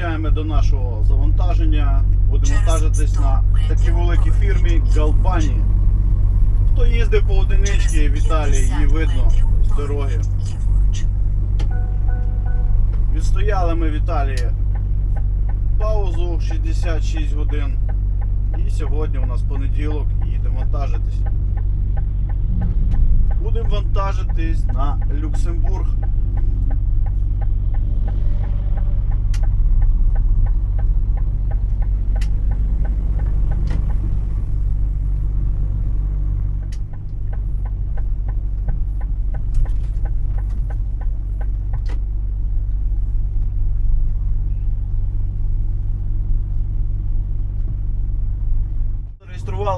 Під'їжджаємо до нашого завантаження. Будемо вантажитись на такій великій фірмі Галбані. Хто їздив по одиничці в Італії, її видно з дороги. Відстояли ми в Італії паузу 66 годин. І сьогодні у нас понеділок і їдемо вантажитись. Будемо вантажитись на Люксембург.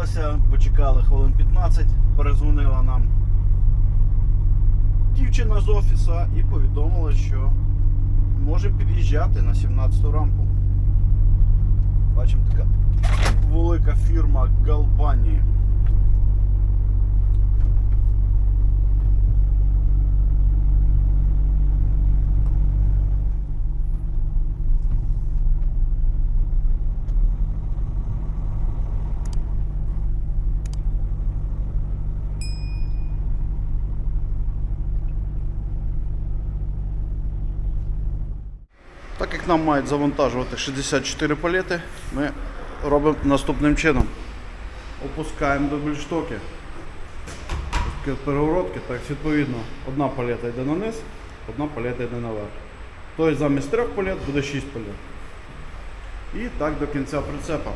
Реєструвалися, почекали хвилин 15, перезвонила нам дівчина з офіса і повідомила, що можемо під'їжджати на 17-ту рамку. Бачимо така велика фірма Галбані. Так як нам мають завантажувати 64 палети, ми робимо наступним чином. Опускаємо Такі перегородки, так відповідно, одна палета йде на низ, одна палета йде наверх. Тобто замість трьох палет буде 6 палет. І так до кінця прицепа.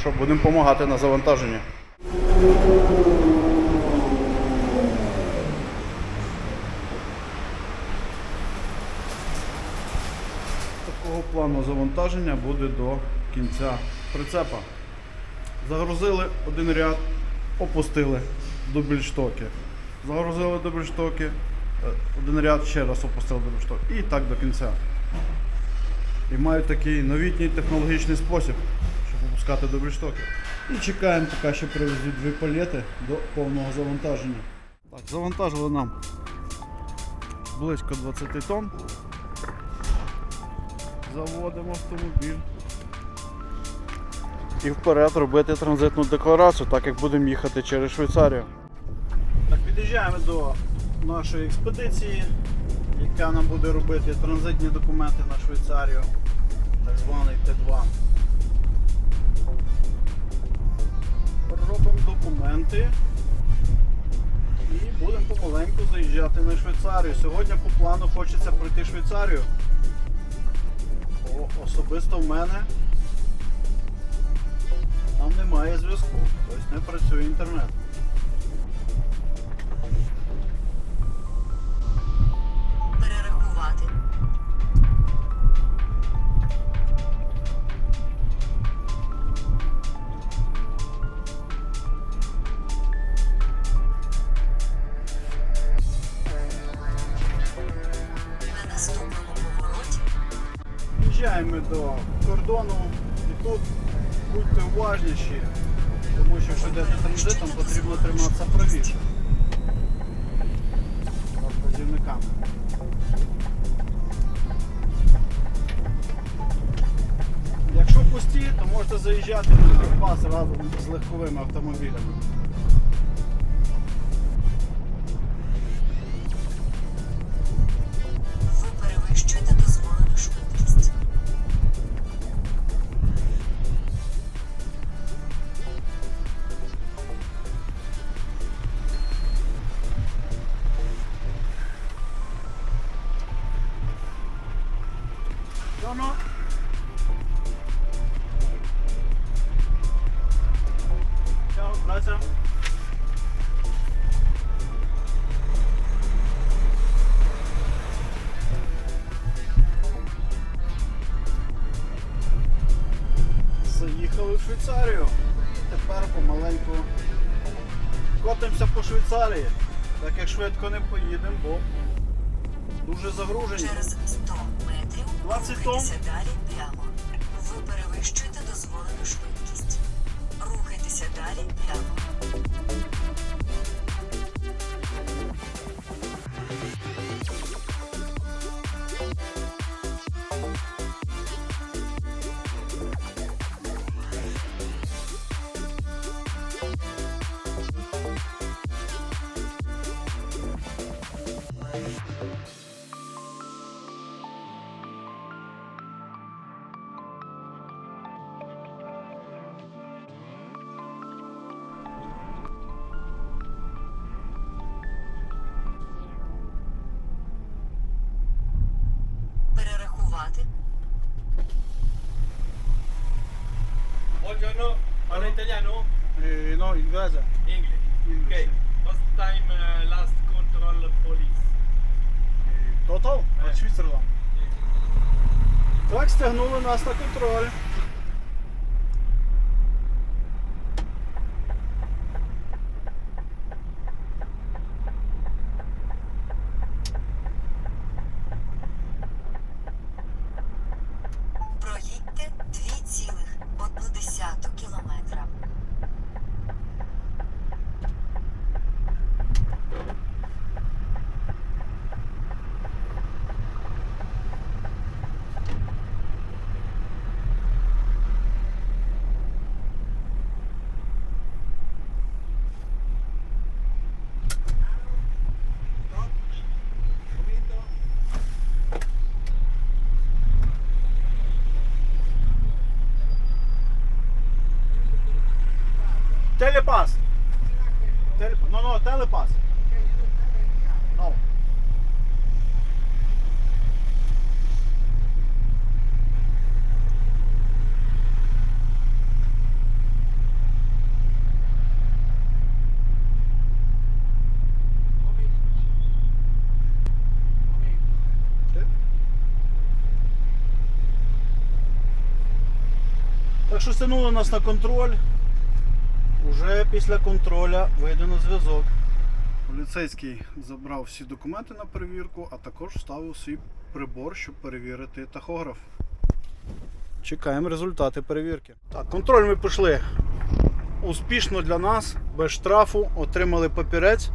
Що, будемо допомагати на завантаженні. Плану завантаження буде до кінця прицепа. Загрузили один ряд, опустили до більштоки. Загрузили до більштоки, е, один ряд ще раз опустили до. І так до кінця. І мають такий новітній технологічний спосіб, щоб опускати до. І чекаємо, поки що привезуть дві палети до повного завантаження. Так, завантажили нам близько 20 тонн. Заводимо автомобіль. І вперед робити транзитну декларацію, так як будемо їхати через Швейцарію. Так, під'їжджаємо до нашої експедиції, яка нам буде робити транзитні документи на Швейцарію, так званий Т2. Робимо документи і будемо помаленьку заїжджати на Швейцарію. Сьогодні по плану хочеться пройти Швейцарію. Особисто в мене там немає зв'язку, тобто не працює інтернет. До кордону і тут будьте уважніші, тому що якщо йдете транзитом, потрібно триматися правіше. За вказівниками. Якщо пусті, то можете заїжджати на Карпас разом з легковими автомобілями. Ciao. Заїхали в Швейцарію. Тепер помаленьку котимося по Швейцарії. Так як швидко не поїдемо, бо дуже загружені. Через 100 метрів 20 тонн. рухайтеся далі прямо. Ви перевищуєте дозволену швидкість. Рухайтеся далі прямо. Прямувати. Buongiorno, parla italiano? Eh, no, inglese. English. Okay. First time uh, last control police. Total? Е. Switzerland. Так, стягнули нас на контроль. Телепас. Телепас. No, no, телепас. Так що стягнули нас на контроль. Уже після контроля вийде на зв'язок. Поліцейський забрав всі документи на перевірку, а також вставив свій прибор, щоб перевірити тахограф. Чекаємо результати перевірки. Так, контроль ми пішли успішно для нас, без штрафу, отримали папірець,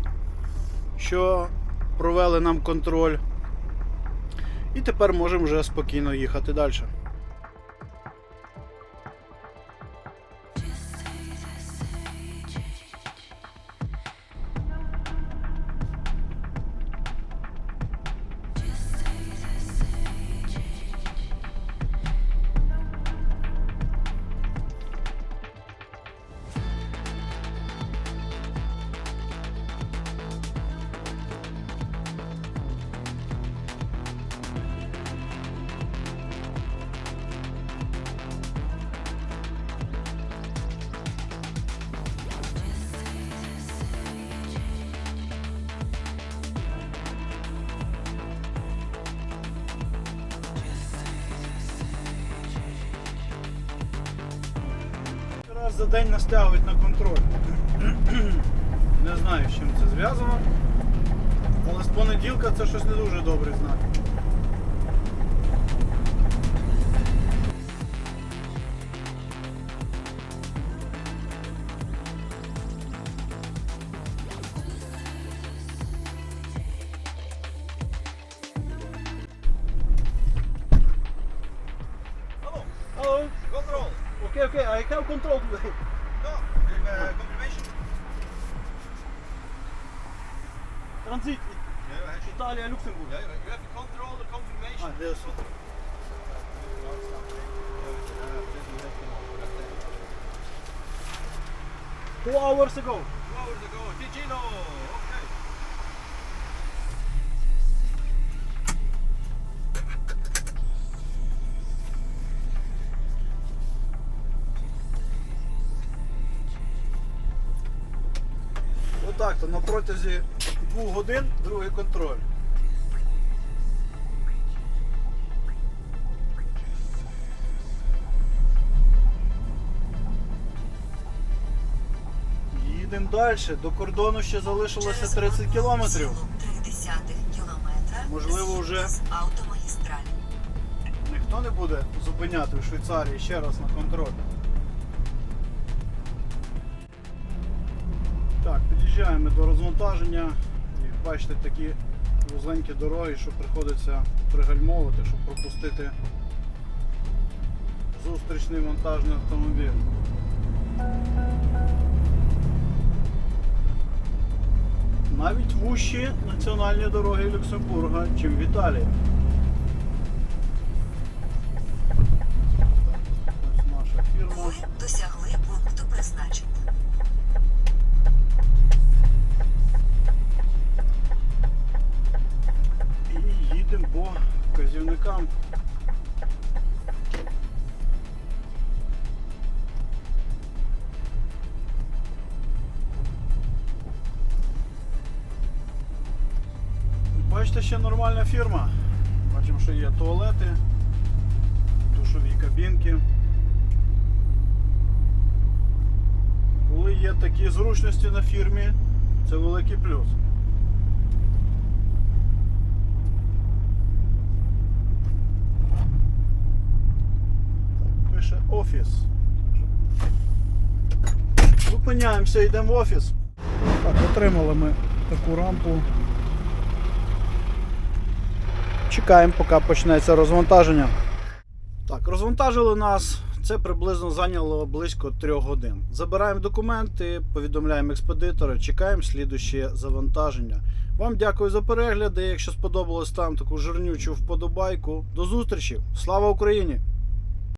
що провели нам контроль. І тепер можемо вже спокійно їхати далі. Раз за день нас тягують на контроль. Не знаю, з чим це зв'язано. Але з понеділка це щось не дуже добрий знак. controle. Ja, eh, confirmation. Transit. Italië en Luxemburg. Ja, you have the confirmation. Ah, heel. Two hours ago. Two hours ago, Ticino! Отак то на протязі двох годин другий контроль. Їдемо далі. До кордону ще залишилося 30 кілометрів. Можливо, вже-. Ніхто не буде зупиняти в Швейцарії ще раз на контроль. Так, під'їжджаємо до розвантаження. І бачите такі вузенькі дороги, що приходиться пригальмовувати, щоб пропустити зустрічний вантажний автомобіль. Навіть вущі національні дороги Люксембурга, чим в Італії. призівникам. Бачите, ще нормальна фірма. Бачимо, що є туалети, душові кабінки. Коли є такі зручності на фірмі, це великий плюс. Офіс. Зупиняємося, йдемо в офіс. Так, отримали ми таку рампу. Чекаємо, поки почнеться розвантаження. Так, розвантажили нас. Це приблизно зайняло близько трьох годин. Забираємо документи, повідомляємо експедитора, чекаємо слідуще завантаження. Вам дякую за перегляди. Якщо сподобалось, там таку жирнючу вподобайку. До зустрічі! Слава Україні!